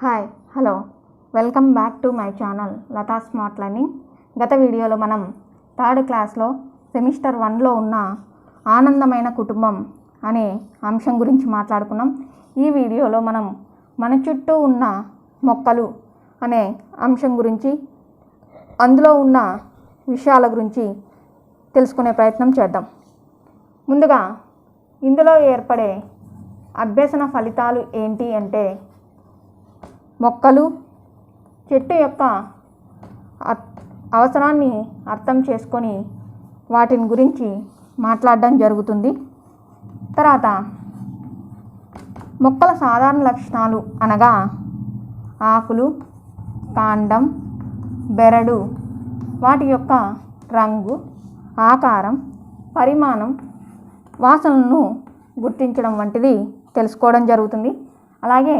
Hi hello welcome back to my channel Latha smart learning గత వీడియోలో మనం third క్లాస్లో సెమిస్టర్ వన్లో ఉన్న ఆనందమైన కుటుంబం అనే అంశం గురించి మాట్లాడుకున్నాం. ఈ వీడియోలో మనం మన చుట్టూ ఉన్న మొక్కలు అనే అంశం గురించి అందులో ఉన్న విషయాల గురించి తెలుసుకునే ప్రయత్నం చేద్దాం. ముందుగా ఇందులో ఏర్పడే అభ్యసన ఫలితాలు ఏంటి అంటే మొక్కలు చెట్టు యొక్క అవసరాన్ని అర్థం చేసుకొని వాటిని గురించి మాట్లాడడం జరుగుతుంది. తర్వాత మొక్కల సాధారణ లక్షణాలు అనగా ఆకులు కాండం బెరడు వాటి యొక్క రంగు ఆకారం పరిమాణం వాసనలను గుర్తించడం వంటిది తెలుసుకోవడం జరుగుతుంది. అలాగే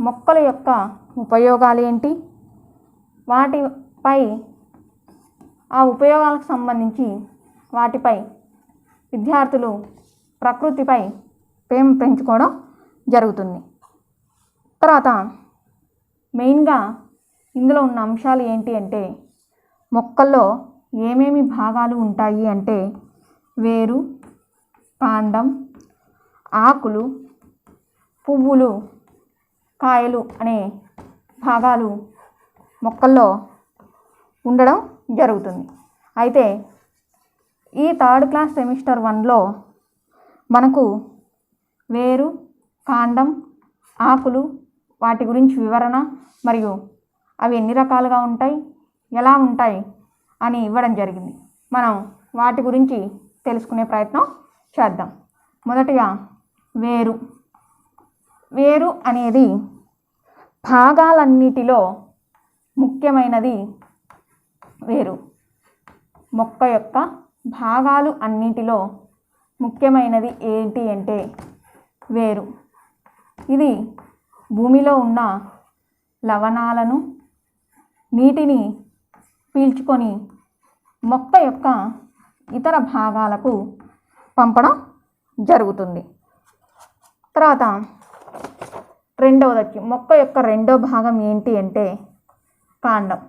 మొక్కల యొక్క ఉపయోగాలు ఏంటి? వాటిపై ఆ ఉపయోగాలకు సంబంధించి వాటిపై విద్యార్థులు ప్రకృతిపై ప్రేమ పెంచుకోవడం జరుగుతుంది. తర్వాత మెయిన్గా ఇందులో ఉన్న అంశాలు ఏంటి అంటే మొక్కల్లో ఏమేమి భాగాలు ఉంటాయి అంటే వేరు కాండం ఆకులు పువ్వులు కాయలు అనే భాగాలు మొక్కల్లో ఉండడం జరుగుతుంది. అయితే ఈ థర్డ్ క్లాస్ సెమిస్టర్ వన్లో మనకు వేరు కాండం ఆకులు వాటి గురించి వివరణ మరియు అవి ఎన్ని రకాలుగా ఉంటాయి ఎలా ఉంటాయి అని ఇవ్వడం జరిగింది. మనం వాటి గురించి తెలుసుకునే ప్రయత్నం చేద్దాం. మొదటిగా వేరు. వేరు అనేది భాగాలన్నిటిలో ముఖ్యమైనది వేరు. మొక్క యొక్క భాగాలు అన్నిటిలో ముఖ్యమైనది ఏంటి అంటే వేరు. ఇది భూమిలో ఉన్న లవణాలను నీటిని పీల్చుకొని మొక్క యొక్క ఇతర భాగాలకు పంపడం జరుగుతుంది. తర్వాత రెండవది మొక్క యొక్క రెండో భాగం ఏంటి అంటే కాండం.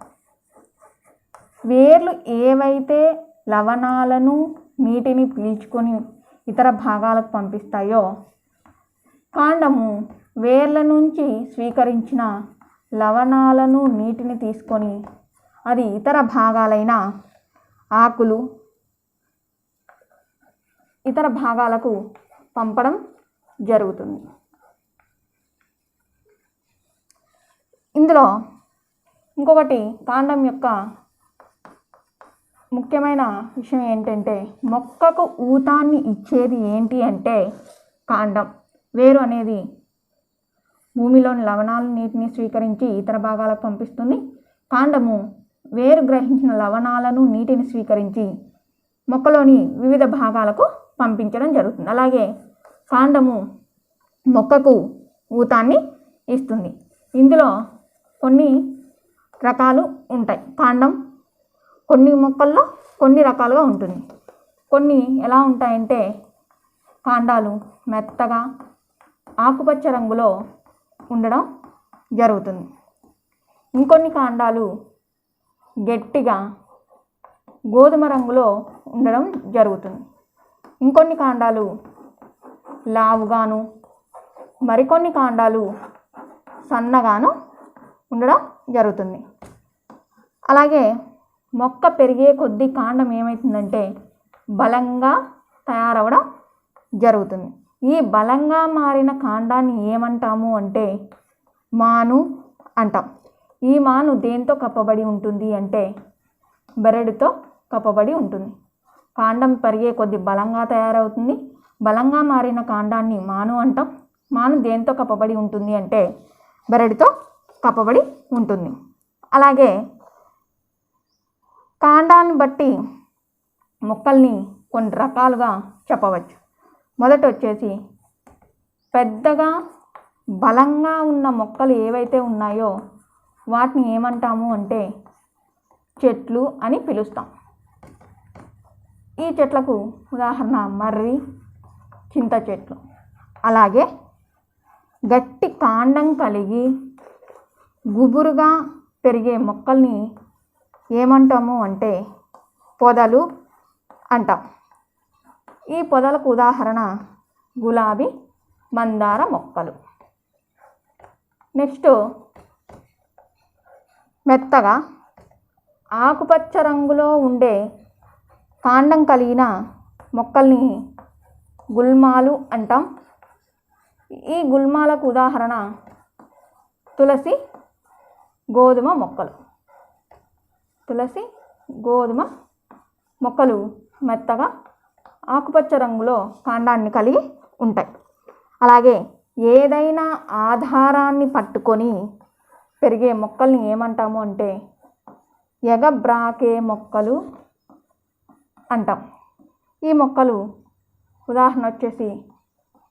వేర్లు ఏవైతే లవణాలను నీటిని పీల్చుకొని ఇతర భాగాలకు పంపిస్తాయో కాండము వేర్ల నుంచి స్వీకరించిన లవణాలను నీటిని తీసుకొని అది ఇతర భాగాలైన ఆకులు ఇతర భాగాలకు పంపడం జరుగుతుంది. ఇందులో ఇంకొకటి కాండం యొక్క ముఖ్యమైన విషయం ఏంటంటే మొక్కకు ఊతాన్ని ఇచ్చేది ఏంటి అంటే కాండం వేరు అనేది భూమిలోని లవణాలు నీటిని స్వీకరించి ఇతర భాగాలకు పంపిస్తుంది. కాండము వేరు గ్రహించిన లవణాలను నీటిని స్వీకరించి మొక్కలోని వివిధ భాగాలకు పంపించడం జరుగుతుంది. అలాగే కాండము మొక్కకు ఊతాన్ని ఇస్తుంది. ఇందులో కొన్ని రకాలు ఉంటాయి. కాండం కొన్ని మొక్కల్లో కొన్ని రకాలుగా ఉంటుంది. కొన్ని ఎలా ఉంటాయంటే కాండాలు మెత్తగా ఆకుపచ్చ రంగులో ఉండడం జరుగుతుంది. ఇంకొన్ని కాండాలు గట్టిగా గోధుమ రంగులో ఉండడం జరుగుతుంది. ఇంకొన్ని కాండాలు లావుగాను మరికొన్ని కాండాలు సన్నగాను ఉండడం జరుగుతుంది. అలాగే మొక్క పెరిగే కొద్దీ కాండం ఏమవుతుందంటే బలంగా తయారవడం జరుగుతుంది. ఈ బలంగా మారిన కాండాన్ని ఏమంటాము అంటే మాను అంటాం. ఈ మాను దేంతో కప్పబడి ఉంటుంది అంటే బెరడుతో కప్పబడి ఉంటుంది. కాండం పెరిగే కొద్ది బలంగా తయారవుతుంది. బలంగా మారిన కాండాన్ని మాను అంటాం. మాను దేంతో కప్పబడి ఉంటుంది అంటే బెరడుతో కప్పబడి ఉంటుంది. అలాగే కాండాన్ని బట్టి మొక్కల్ని కొన్ని రకాలుగా చెప్పవచ్చు. మొదట వచ్చేసి పెద్దగా బలంగా ఉన్న మొక్కలు ఏవైతే ఉన్నాయో వాటిని ఏమంటాము అంటే చెట్లు అని పిలుస్తాం. ఈ చెట్లకు ఉదాహరణ మర్రి చింత చెట్లు. అలాగే గట్టి కాండం కలిగి గుబురుగా పెరిగే మొక్కల్ని ఏమంటాము అంటే పొదలు అంటాం. ఈ పొదలకు ఉదాహరణ గులాబీ మందార మొక్కలు. నెక్స్ట్ మెత్తగా ఆకుపచ్చ రంగులో ఉండే కాండం కలిగిన మొక్కల్ని గుల్మాలు అంటాం. ఈ గుల్మాలకు ఉదాహరణ తులసి గోధుమ మొక్కలు. తులసి గోధుమ మొక్కలు మెత్తగా ఆకుపచ్చ రంగులో కాండాన్ని కలిగి ఉంటాయి. అలాగే ఏదైనా ఆధారాన్ని పట్టుకొని పెరిగే మొక్కల్ని ఏమంటాము అంటే ఎగబ్రాకే మొక్కలు అంటాం. ఈ మొక్కలు ఉదాహరణ వచ్చేసి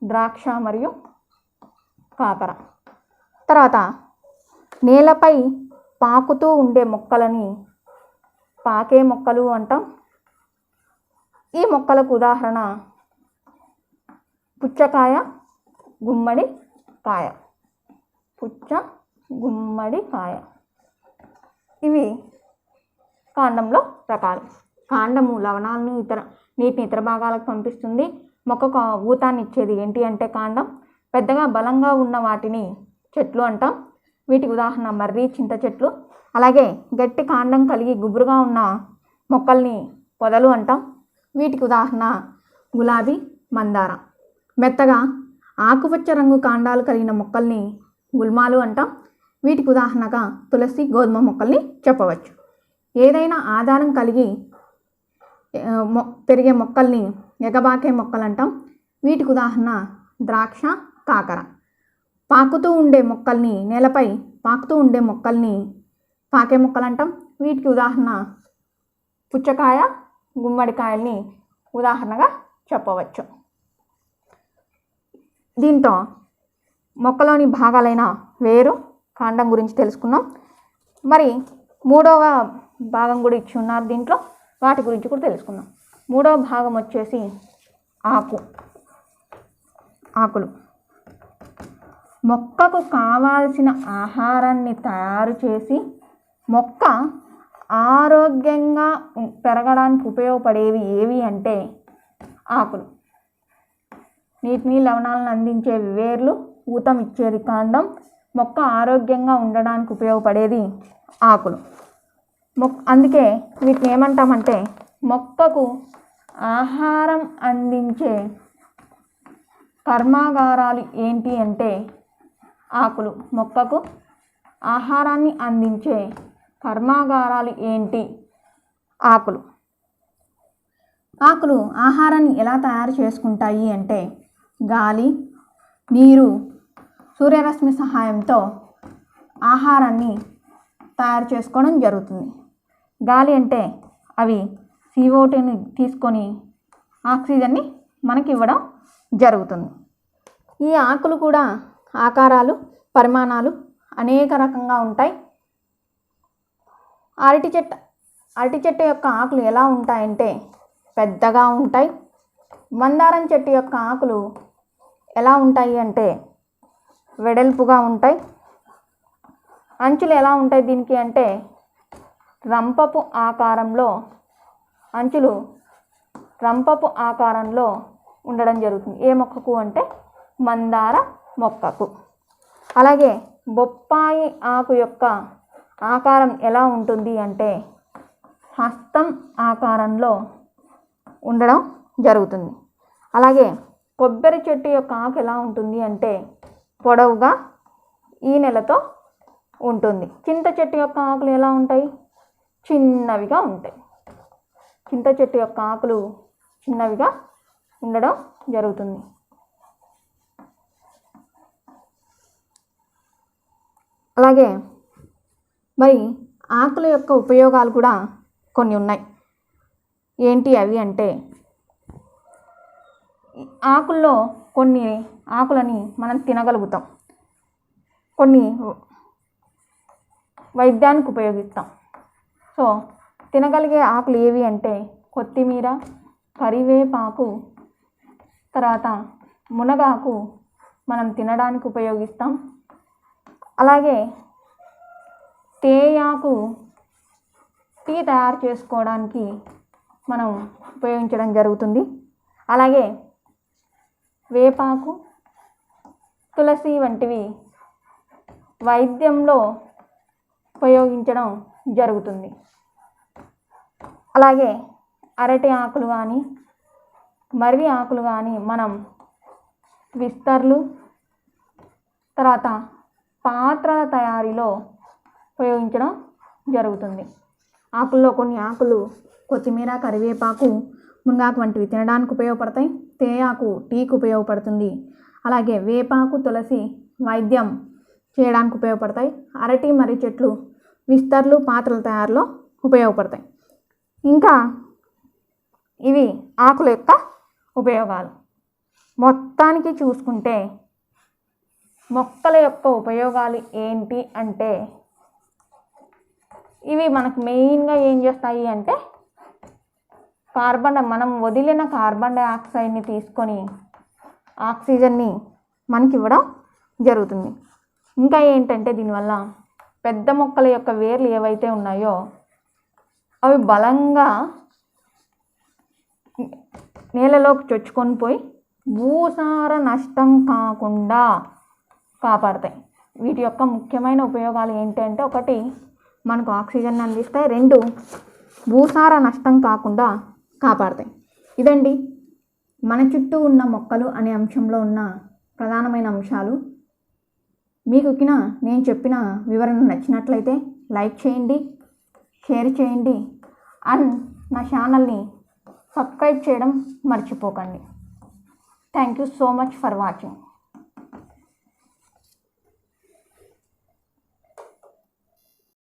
ద్రాక్ష మరియు కాకర. తర్వాత నేలపై పాకుతూ ఉండే మొక్కలని పాకే మొక్కలు అంటాం. ఈ మొక్కలకు ఉదాహరణ పుచ్చకాయ గుమ్మడి కాయ. పుచ్చ గుమ్మడి కాయ. ఇవి కాండంలో రకాలు. కాండము లవణాలను ఇతర నీటిని ఇతర భాగాలకు పంపిస్తుంది. మొక్కకు ఊతాన్ని ఇచ్చేది ఏంటి అంటే కాండం. పెద్దగా బలంగా ఉన్న వాటిని చెట్లు అంటాం. వీటికి ఉదాహరణ మర్రి చింత చెట్లు. అలాగే గట్టి కాండం కలిగి గుబురుగా ఉన్న మొక్కల్ని పొదలు అంటాం. వీటికి ఉదాహరణ గులాబీ మందార. మెత్తగా ఆకుపచ్చ రంగు కాండాలు కలిగిన మొక్కల్ని గుల్మాలు అంటాం. వీటికి ఉదాహరణగా తులసి గోధుమ మొక్కల్ని చెప్పవచ్చు. ఏదైనా ఆధారం కలిగి మొ- పెరిగే మొక్కల్ని ఎగబాకే మొక్కలు అంటాం. వీటికి ఉదాహరణ ద్రాక్ష కాకర. పాకుతూ ఉండే మొక్కల్ని నేలపై పాకుతూ ఉండే మొక్కల్ని పాకే మొక్కలు అంటాం వీటికి ఉదాహరణ పుచ్చకాయ గుమ్మడికాయల్ని ఉదాహరణగా చెప్పవచ్చు. దీంతో మొక్కలోని భాగాలైన వేరు కాండం గురించి తెలుసుకున్నాం. మరి మూడవ భాగం కూడా ఇచ్చి ఉన్నారు దీంట్లో. వాటి గురించి కూడా తెలుసుకుందాం. మూడవ భాగం వచ్చేసి ఆకు. ఆకులు. మొక్కకు కావాల్సిన ఆహారాన్ని తయారు చేసి మొక్క ఆరోగ్యంగా పెరగడానికి ఉపయోగపడేవి ఏవి అంటే ఆకులు. నీటిని లవణాలను అందించే వేర్లు ఊతం ఇచ్చేది కాండం మొక్క ఆరోగ్యంగా ఉండడానికి ఉపయోగపడేది ఆకులు. మొక్ అందుకే వీటిని ఏమంటామంటే మొక్కకు ఆహారం అందించే కర్మాగారాలు ఏంటి అంటే ఆకులు. మొక్కకు ఆహారాన్ని అందించే కర్మాగారాలు ఏంటి? ఆకులు. ఆకులు ఆహారాన్ని ఎలా తయారు చేసుకుంటాయి అంటే గాలి నీరు సూర్యరశ్మి సహాయంతో ఆహారాన్ని తయారు చేసుకోవడం జరుగుతుంది. గాలి అంటే అవి సిఓటీని తీసుకొని ఆక్సిజన్ని మనకి ఇవ్వడం జరుగుతుంది. ఈ ఆకులు కూడా ఆకారాలు పరిమాణాలు అనేక రకంగా ఉంటాయి. అరటి చెట్టు అరటి చెట్టు యొక్క ఆకులు ఎలా ఉంటాయంటే పెద్దగా ఉంటాయి. మందారం చెట్టు యొక్క ఆకులు ఎలా ఉంటాయి అంటే వెడల్పుగా ఉంటాయి. అంచులు ఎలా ఉంటాయి దీనికి అంటే రంపపు ఆకారంలో అంచులు రంపపు ఆకారంలో ఉండడం జరుగుతుంది. ఏ మొక్కకు అంటే మందార మొక్కకు. అలాగే బొప్పాయి ఆకు యొక్క ఆకారం ఎలా ఉంటుంది అంటే హస్తం ఆకారంలో ఉండడం జరుగుతుంది. అలాగే కొబ్బరి చెట్టు యొక్క ఆకు ఎలా ఉంటుంది అంటే పొడవుగా ఈ నెలతో ఉంటుంది. చింత చెట్టు యొక్క ఆకులు ఎలా ఉంటాయి? చిన్నవిగా ఉంటాయి. చింత చెట్టు యొక్క ఆకులు చిన్నవిగా ఉండడం జరుగుతుంది. అలాగే మరి ఆకుల యొక్క ఉపయోగాలు కూడా కొన్ని ఉన్నాయి. ఏంటి అవి అంటే ఆకుల్లో కొన్ని ఆకులని మనం తినగలుగుతాం. కొన్ని వైద్యానికి ఉపయోగిస్తాం. సో తినగలిగే ఆకులు ఏవి అంటే కొత్తిమీర కరివేపాకు తర్వాత మునగాకు మనం తినడానికి ఉపయోగిస్తాం. అలాగే తేయాకు టీ తయారు చేసుకోవడానికి మనం ఉపయోగించడం జరుగుతుంది. అలాగే వేపాకు తులసి వంటివి వైద్యంలో ఉపయోగించడం జరుగుతుంది. అలాగే అరటి ఆకులు కానీ మర్రి ఆకులు కానీ మనం విస్తర్లు తర్వాత పాత్రల తయారీలో ఉపయోగించడం జరుగుతుంది. ఆకుల్లో కొన్ని ఆకులు కొత్తిమీర కరివేపాకు మునగాకు వంటివి తినడానికి ఉపయోగపడతాయి. తేయాకు టీకి ఉపయోగపడుతుంది. అలాగే వేపాకు తులసి వైద్యం చేయడానికి ఉపయోగపడతాయి. అరటి మర్రి చెట్లు విస్తర్లు పాత్రల తయారులో ఉపయోగపడతాయి. ఇంకా ఇవి ఆకుల యొక్క ఉపయోగాలు. మొత్తానికి చూసుకుంటే మొక్కల యొక్క ఉపయోగాలు ఏంటి అంటే ఇవి మనకు మెయిన్గా ఏం చేస్తాయి అంటే కార్బన్ మనం వదిలిన కార్బన్ డైఆక్సైడ్ని తీసుకొని ఆక్సిజన్ని మనకి ఇవ్వడం జరుగుతుంది. ఇంకా ఏంటంటే దీనివల్ల పెద్ద మొక్కల యొక్క వేర్లు ఏవైతే ఉన్నాయో అవి బలంగా నేలలోకి చొచ్చుకొని పోయి భూసార నష్టం కాకుండా కాపాడతాయి. వీటి యొక్క ముఖ్యమైన ఉపయోగాలు ఏంటంటే ఒకటి మనకు ఆక్సిజన్ అందిస్తాయి రెండు భూసార నష్టం కాకుండా కాపాడతాయి. ఇదండి. మన చుట్టూ ఉన్న మొక్కలు అనే అంశంలో ఉన్న ప్రధానమైన అంశాలు. మీకుకిన నేను చెప్పిన వివరణ నచ్చినట్లయితే లైక్ చేయండి షేర్ చేయండి అండ్ నా ఛానల్ని సబ్స్క్రైబ్ చేయడం మర్చిపోకండి. Thank you so much for watching.